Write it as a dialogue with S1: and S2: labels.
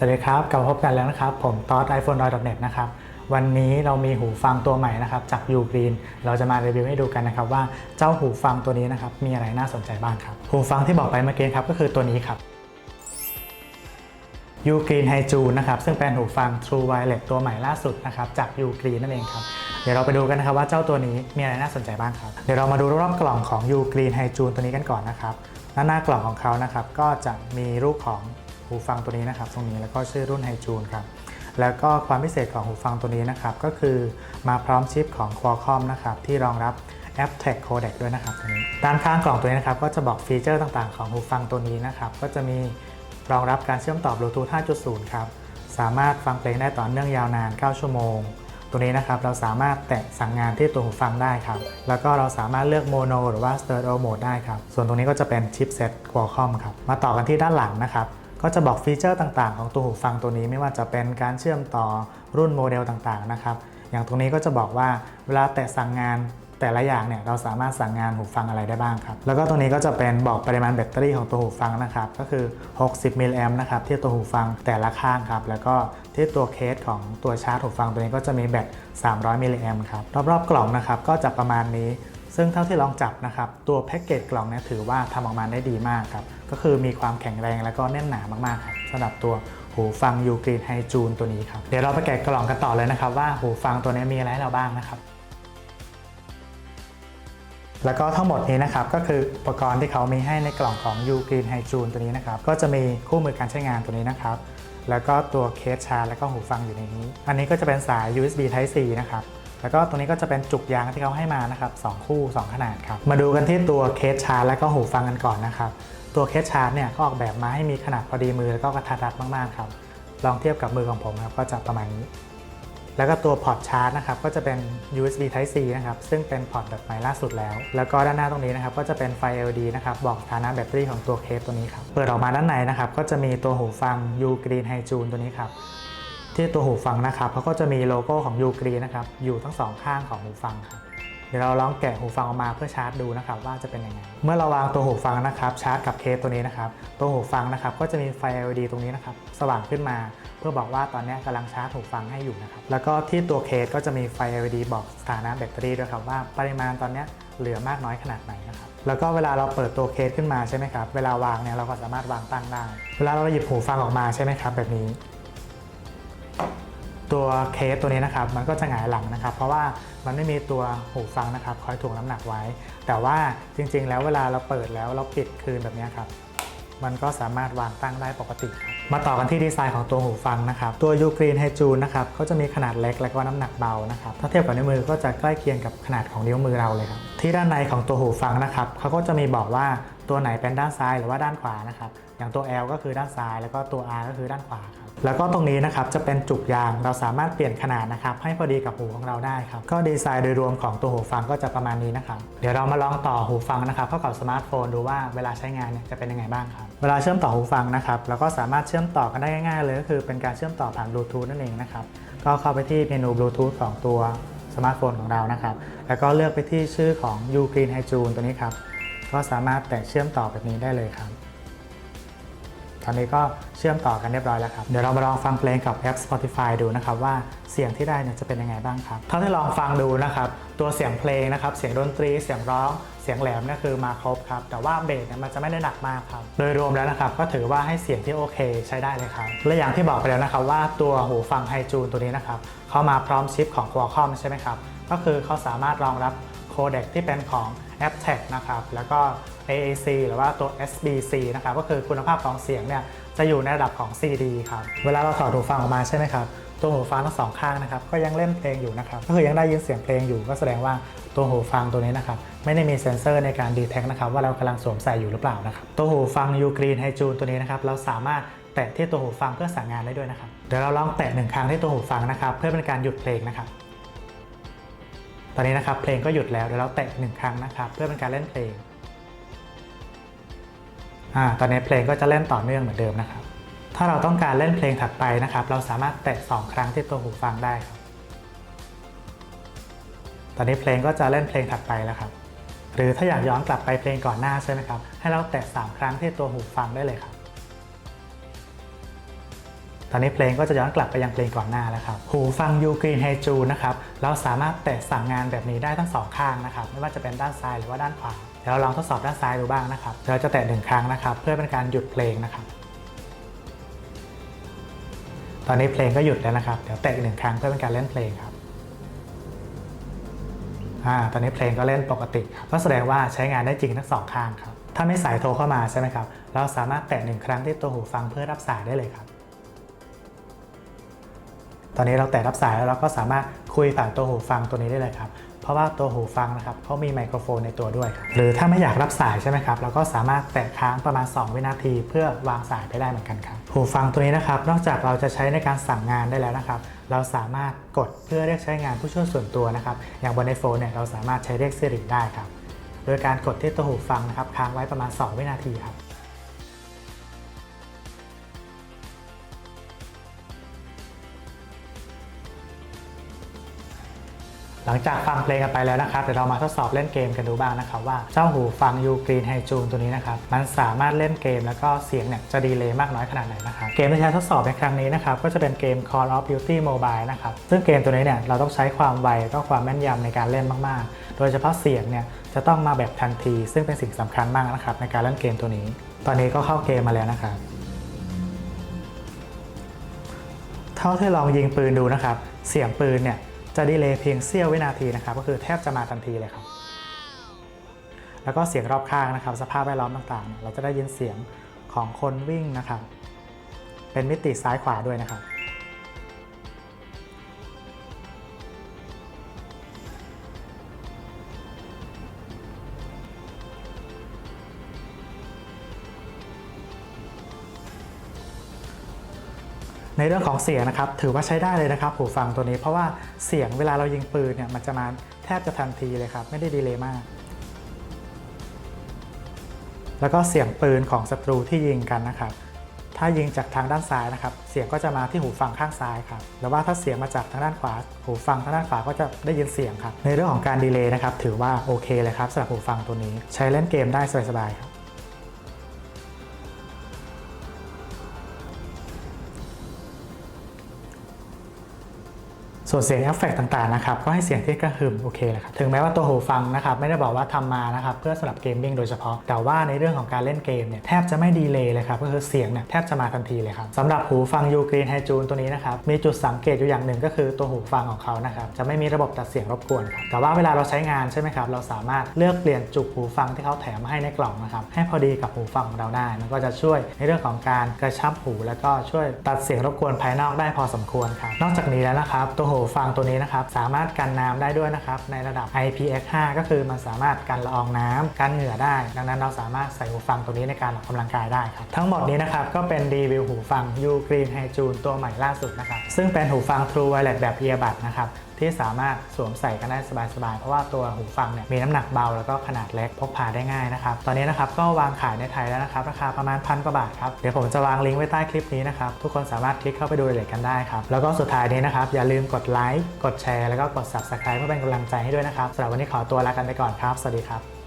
S1: สวัสดีครับ กลับมาพบกันแล้วนะครับ ผมตอส iPhone net นะครับ วันนี้เรามีหูฟังตัวใหม่นะครับ จาก u g r e e n เราจะมารีวิวให้ดูกันนะครับ ว่าเจ้าหูฟังตัวนี้นะครับ มีอะไรน่าสนใจบ้างครับ หูฟังที่บอกไปเมื่อกี้ครับ ก็คือตัวนี้ครับ u g r e e n h y j u นะครับ ซึ่งเป็นหูฟัง True Wireless ตัวใหม่ล่าสุดนะครับ จาก u g r e e n นั่นเองครับเดี๋ยวเราไปดูกันนะครับว่าเจ้าตัวนี้มีอะไรน่าสนใจบ้างครับ เดี๋ยวเรามาดูรอบกล่องของ u g r e e n h y j u n ตัวนี้กันก่อนนะครับด้านหน้ากล่องของเขานะครับก็จะมีรูปของ หูฟังตัวนี้นะครับ ตรงนี้แล้วก็ชื่อรุ่น h y j u n ครับแล้วก็ความพิเศษของหูฟังตัวนี้นะครับ ก็คือมาพร้อมชิปของ Qualcomm นะครับ ที่รองรับ aptX codec ด้วยนะครับตัวนี้ ด้านข้างกล่องตัวนี้นะครับ ก็จะบอกฟีเจอร์ต่างๆ ของหูฟังตัวนี้นะครับ ก็จะมีรองรับการเชื่อมต่อบลูทูธ5.0 ครับ สามารถฟังเพลงได้ต่อเนื่องยาวนาน 9 ชั่วโมง ตัวนี้นะครับ เราสามารถแตะสั่งงานที่ตัวหูฟังได้ครับ แล้วก็เราสามารถเลือกโมโนหรือว่า Stereo Mode ได้ครับ ส่วนตรงนี้ก็จะเป็นชิปเซ็ต Qualcomm ครับ มาต่อกันที่ด้านหลังนะครับ ก็จะบอกฟีเจอร์ต่างๆ ของตัวหูฟังตัวนี้ไม่ว่าจะเป็นการเชื่อมต่อรุ่นโมเดลต่างๆนะครับอย่างตรงนี้ก็จะบอกว่าเวลาแตะสั่งงานแต่ละอย่างเนี่ยเราสามารถสั่งงานหูฟังอะไรได้บ้างครับ แล้วก็ตรงนี้ก็จะเป็นบอกปริมาณแบตเตอรี่ของตัวหูฟังนะครับ ก็คือ 60 มิลลิแอมนะครับที่ตัวหูฟังแต่ละข้างครับ แล้วก็ที่ตัวเคสของตัวชาร์จหูฟังตัวนี้ก็จะมีแบต 300 มิลลิแอมครับ รอบๆกล่องนะครับก็จะประมาณนี้ ซึ่งเท่าที่ลองจับนะครับตัวแพ็กเกจกล่องเนี่ยถือว่าทำออกมาได้ดีมากครับก็คือมีความแข็งแรงแล้วก็แน่นหนามากๆครับสำหรับตัวหูฟัง u g r e e n h y j u n ตัวนี้ครับเดี๋ยวเราไปแกะกล่องกันต่อเลยนะครับว่าหูฟังตัวนี้มีอะไรให้เราบ้างนะครับแล้วก็ทั้งหมดนี้นะครับก็คืออุปกรณ์ที่เขามีให้ในกล่องของ u g r e e n h y j u n ตัวนี้นะครับก็จะมีคู่มือการใช้งานตัวนี้นะครับแล้วก็ตัวเคสชาร์จแล้วก็หูฟังอยู่ในนี้ อันนี้ก็จะเป็นสาย USB Type C นะครับ แล้วก็ตรงนี้ก็จะเป็นจุกยางที่เขาให้มานะครับสองคู่ 2 ขนาดครับ มาดูกันที่ตัวเคสชาร์จแล้วก็หูฟังกันก่อนนะครับ ตัวเคสชาร์จเนี่ยก็ออกแบบมาให้มีขนาดพอดีมือแล้วก็กระทัดรัดมากๆครับลองเทียบกับมือของผมครับก็จะประมาณนี้ แล้วก็ตัวพอร์ตชาร์จนะครับก็จะเป็น USB Type C นะครับซึ่งเป็นพอร์ตแบบใหม่ล่าสุดแล้ว แล้วก็ด้านหน้าตรงนี้นะครับก็จะเป็นไฟ LED นะครับบอกฐานะแบตเตอรี่ของตัวเคสตัวนี้ครับเปิดออกมาด้านในนะครับก็จะมีตัวหูฟัง U Green h y j u n ตัวนี้ครับ ที่ตัวหูฟังนะครับเขาก็จะมีโลโก้ของ U Green นะครับอยู่ทั้งสองข้างของหูฟังครับเดี๋ยวเราลองแกะหูฟังออกมาเพื่อชาร์จดูนะครับว่าจะเป็นยังไง เมื่อเราวางตัวหูฟังนะครับชาร์จกับเคสตัวนี้นะครับ ตัวหูฟังนะครับก็จะมีไฟ LED ตรงนี้นะครับสว่างขึ้นมา เพื่อบอกว่าตอนนี้กำลังชาร์จหูฟังให้อยู่นะครับ แล้วก็ที่ตัวเคสก็จะมีไฟ LED บอกสถานะแบตเตอรี่ด้วยครับว่าปริมาณตอนนี้เหลือมากน้อยขนาดไหนนะครับ แล้วก็เวลาเราเปิดตัวเคสขึ้นมาใช่ไหมครับ เวลาวางเนี่ยเราก็สามารถวางตั้งได้ เวลาเราหยิบหูฟังออกมาใช่ไหมครับแบบนี้ ตัวเคสตัวนี้นะครับมันก็จะหงายหลังนะครับ เพราะว่ามันไม่มีตัวหูฟังนะครับคอยถ่วงน้ำหนักไว้ แต่ว่าจริงๆ แล้วเวลาเราเปิดแล้วเราปิดคืนแบบนี้ครับมันก็สามารถวางตั้งได้ปกติครับมาต่อกันที่ดีไซน์ของตัวหูฟังนะครับ ตัว u g r e e n h y j u n นะครับเขาจะมีขนาดเล็กและก็น้ำหนักเบานะครับ ถ้าเทียบกับนิ้วมือก็จะใกล้เคียงกับขนาดของนิ้วมือเราเลยครับ ที่ด้านในของตัวหูฟังนะครับเขาก็จะมีบอกว่าตัวไหนเป็นด้านซ้ายหรือว่าด้านขวานะครับ อย่างตัว L ก็คือด้านซ้าย แล้วก็ตัว R ก็คือด้านขวาครับ แล้วก็ตรงนี้นะครับจะเป็นจุกยางเราสามารถเปลี่ยนขนาดนะครับให้พอดีกับหูของเราได้ครับก็ดีไซน์โดยรวมของตัวหูฟังก็จะประมาณนี้นะครับเดี๋ยวเรามาลองต่อหูฟังนะครับเข้ากับสมาร์ทโฟนดูว่าเวลาใช้งานเนี่ยจะเป็นยังไงบ้างครับเวลาเชื่อมต่อหูฟังนะครับเราก็สามารถเชื่อมต่อกันได้ง่ายๆเลยก็คือเป็นการเชื่อมต่อผ่านบลูทูธนั่นเองนะครับก็เข้าไปที่เมนูบลูทูธของตัวสมาร์ทโฟนของเรานะครับแล้วก็เลือกไปที่ชื่อของ u g r e e n h y j u n ตัวนี้ครับก็สามารถแตะเชื่อมต่อแบบนี้ได้เลยครับ อนนี้ก็เชื่อมต่อกันเรียบร้อยแล้วครับ เดี๋ยวเรามาลองฟังเพลงกับแอป Spotify ดูนะครับว่าเสียงที่ได้เนี่ยจะเป็นยังไงบ้างครับเท่าที่ลองฟังดูนะครับตัวเสียงเพลงนะครับเสียงดนตรีเสียงร้องเสียงแหลมนี่คือมาครบครับ แต่ว่าเบสเนี่ยมันจะไม่ได้หนักมากครับ โดยรวมแล้วนะครับก็ถือว่าให้เสียงที่โอเคใช้ได้เลยครับ และอย่างที่บอกไปแล้วนะครับว่าตัวหูฟังไฮจูนตัวนี้นะครับเข้ามาพร้อมชิปของ Qualcomm ใช่ไหมครับก็คือเขาสามารถรองรับ โคเด็กที่เป็นของ aptX นะครับ แล้วก็ AAC หรือว่าตัว SBC นะครับ ก็คือคุณภาพของเสียงเนี่ยจะอยู่ในระดับของ CD ครับ เวลาเราถอดหูฟังออกมาใช่ไหมครับ ตัวหูฟังทั้งสองข้างนะครับ ก็ยังเล่นเพลงอยู่นะครับ ก็คือยังได้ยินเสียงเพลงอยู่ ก็แสดงว่าตัวหูฟังตัวนี้นะครับ ไม่ได้มีเซ็นเซอร์ในการดีเทคนะครับว่าเรากำลังสวมใส่อยู่หรือเปล่านะครับ ตัวหูฟัง u g r e e n h y j u n ตัวนี้นะครับ เราสามารถแตะที่ตัวหูฟังเพื่อสั่งงานได้ด้วยนะครับ เดี๋ยวเราลองแตะหนึ่งครั้งที่ตัวหูฟังนะครับ เพื่อเป็นการหยุดเพลงนะครับ อนนี้นะครับเพลงก็หยุดแล้วเดี๋ยวเราแตะหนึ่งครั้งนะครับเพื่อเป็นการเล่นเพลงอ่าตอนนี้เพลงก็จะเล่นต่อเนื่องเหมือนเดิมนะครับ ถ้าเราต้องการเล่นเพลงถัดไปนะครับ เราสามารถแตะสองครั้งที่ตัวหูฟังได้ครับ ตอนนี้เพลงก็จะเล่นเพลงถัดไปแล้วครับ หรือถ้าอยากย้อนกลับไปเพลงก่อนหน้าใช่ไหมครับให้เราแตะสามครั้งที่ตัวหูฟังได้เลยครับ ตอนนี้เพลงก็จะย้อนกลับไปยังเพลงก่อนหน้าแล้วครับหูฟัง U Green Hey Jude นะครับเราสามารถแตะสั่งงานแบบนี้ได้ทั้งสองข้างนะครับไม่ว่าจะเป็นด้านซ้ายหรือว่าด้านขวาเดี๋ยวเราลองทดสอบด้านซ้ายดูบ้างนะครับเดี๋ยวเราจะแตะหนึ่งครั้งนะครับ เพื่อเป็นการหยุดเพลงนะครับ ตอนนี้เพลงก็หยุดแล้วนะครับเดี๋ยวแตะอีกหนึ่งครั้งเพื่อเป็นการเล่นเพลงครับอ่าตอนนี้เพลงก็เล่นปกติก็แสดงว่าใช้งานได้จริงทั้งสองข้างครับถ้าไม่สายโทรเข้ามาใช่ไหมครับ เราสามารถแตะหนึ่งครั้งที่ตัวหูฟังเพื่อรับสายได้เลยครับ ตอนนี้เราแตะรับสายแล้วเราก็สามารถคุยผ่านตัวหูฟังตัวนี้ได้เลยครับเพราะว่าตัวหูฟังนะครับเขามีไมโครโฟนในตัวด้วยครับหรือถ้าไม่อยากรับสายใช่ไหมครับเราก็สามารถแตะค้างประมาณ 2 วินาที เพื่อวางสายไปได้เหมือนกันครับหูฟังตัวนี้นะครับนอกจากเราจะใช้ในการสั่งงานได้แล้วนะครับเราสามารถกดเพื่อเรียกใช้งานผู้ช่วยส่วนตัวนะครับอย่างบน iPhone เนี่ยเราสามารถใช้เรียก Siri ได้ครับโดยการกดที่ตัวหูฟังนะครับค้างไว้ประมาณ 2 วินาทีครับ หลังจากฟังเพลงกันไปแล้วนะครับเดี๋ยวเรามาทดสอบเล่นเกมกันดูบ้างนะครับว่าเจ้าหูฟัง U Green Hey June ตัวนี้นะครับมันสามารถเล่นเกมแล้วก็เสียงเนี่ยจะดีเลย์มากน้อยขนาดไหนนะครับเกมที่ใช้ทดสอบในครั้งนี้นะครับก็จะเป็นเกม Call of Duty Mobile นะครับซึ่งเกมตัวนี้เนี่ยเราต้องใช้ความไวแล้วก็ความแม่นยำในการเล่นมากๆ โดยเฉพาะเสียงเนี่ยจะต้องมาแบบทันที ซึ่งเป็นสิ่งสำคัญมากนะครับในการเล่นเกมตัวนี้ ตอนนี้ก็เข้าเกมมาแล้วนะครับเท่าที่ลองยิงปืนดูนะครับเสียงปืนเนี่ย จะดีเลย์เพียงเสี้ยววินาทีนะครับก็คือแทบจะมาทันทีเลยครับ แล้วก็เสียงรอบข้างนะครับ สภาพแวดล้อมต่างๆเนี่ยเราจะได้ยินเสียงของคนวิ่งนะครับ เป็นมิติซ้ายขวาด้วยนะครับ ในเรื่องของเสียงนะครับถือว่าใช้ได้เลยนะครับหูฟังตัวนี้เพราะว่าเสียงเวลาเรายิงปืนเนี่ยมันจะมาแทบจะทันทีเลยครับ ไม่ได้ดีเลย์มาก แล้วก็เสียงปืนของศัตรูที่ยิงกันนะครับ ถ้ายิงจากทางด้านซ้ายนะครับ เสียงก็จะมาที่หูฟังข้างซ้ายครับแล้วว่าถ้าเสียงมาจากทางด้านขวา หูฟังทางด้านขวาก็จะได้ยินเสียงครับในเรื่องของการดีเลย์นะครับถือว่าโอเคเลยครับสำหรับหูฟังตัวนี้ ใช้เล่นเกมได้สบายๆครับ ส่วนเสียงเอฟเฟกต์ต่างๆนะครับก็ให้เสียงที่กระหึ่มโอเคเลยครับถึงแม้ว่าตัวหูฟังนะครับไม่ได้บอกว่าทำมานะครับเพื่อสำหรับเกมมิ่งโดยเฉพาะ แต่ว่าในเรื่องของการเล่นเกมเนี่ยแทบจะไม่ดีเลย์เลยครับก็คือเสียงเนี่ยแทบจะมาทันทีเลยครับสำหรับหูฟัง U Green Hey June ตัวนี้นะครับมีจุดสังเกตอยู่อย่างหนึ่งก็คือตัวหูฟังของเขานะครับจะไม่มีระบบตัดเสียงรบกวนครับแต่ว่าเวลาเราใช้งานใช่ไหมครับเราสามารถเลือกเปลี่ยนจุกหูฟังที่เขาแถมมาให้ในกล่องนะครับให้พอดีกับหูฟังของเราได้มันก็จะช่วยในเรื่องของการกระชับหู แล้วก็ช่วยตัดเสียงรบกวนภายนอกได้พอสมควรครับนอกจากนี้แล้วนะครับตัวหูฟังตัวนี้นะครับสามารถกันน้ำได้ด้วยนะครับในระดับ IPX5 ก็คือมันสามารถกันละอองน้ำกันเหงื่อได้ ดังนั้นเราสามารถใส่หูฟังตัวนี้ในการออกกำลังกายได้ครับทั้งหมดนี้นะครับก็เป็นรีวิวหูฟัง U Green h y June ตัวใหม่ล่าสุดนะครับซึ่งเป็นหูฟัง True Wireless แบบ Earbud นะครับ ที่สามารถสวมใส่กันได้สบายๆ เพราะว่าตัวหูฟังเนี่ยมีน้ำหนักเบาแล้วก็ขนาดเล็กพกพาได้ง่ายนะครับ ตอนนี้นะครับก็วางขายในไทยแล้วนะครับ ราคาประมาณพันกว่าบาทครับ เดี๋ยวผมจะวางลิงก์ไว้ใต้คลิปนี้นะครับ ทุกคนสามารถคลิกเข้าไปดูรายละเอียดกันได้ครับ แล้วก็สุดท้ายนี้นะครับ อย่าลืมกดไลค์กดแชร์แล้วก็กด subscribe เพื่อเป็นกำลังใจให้ด้วยนะครับสำหรับวันนี้ขอตัวลากันไปก่อนครับ สวัสดีครับ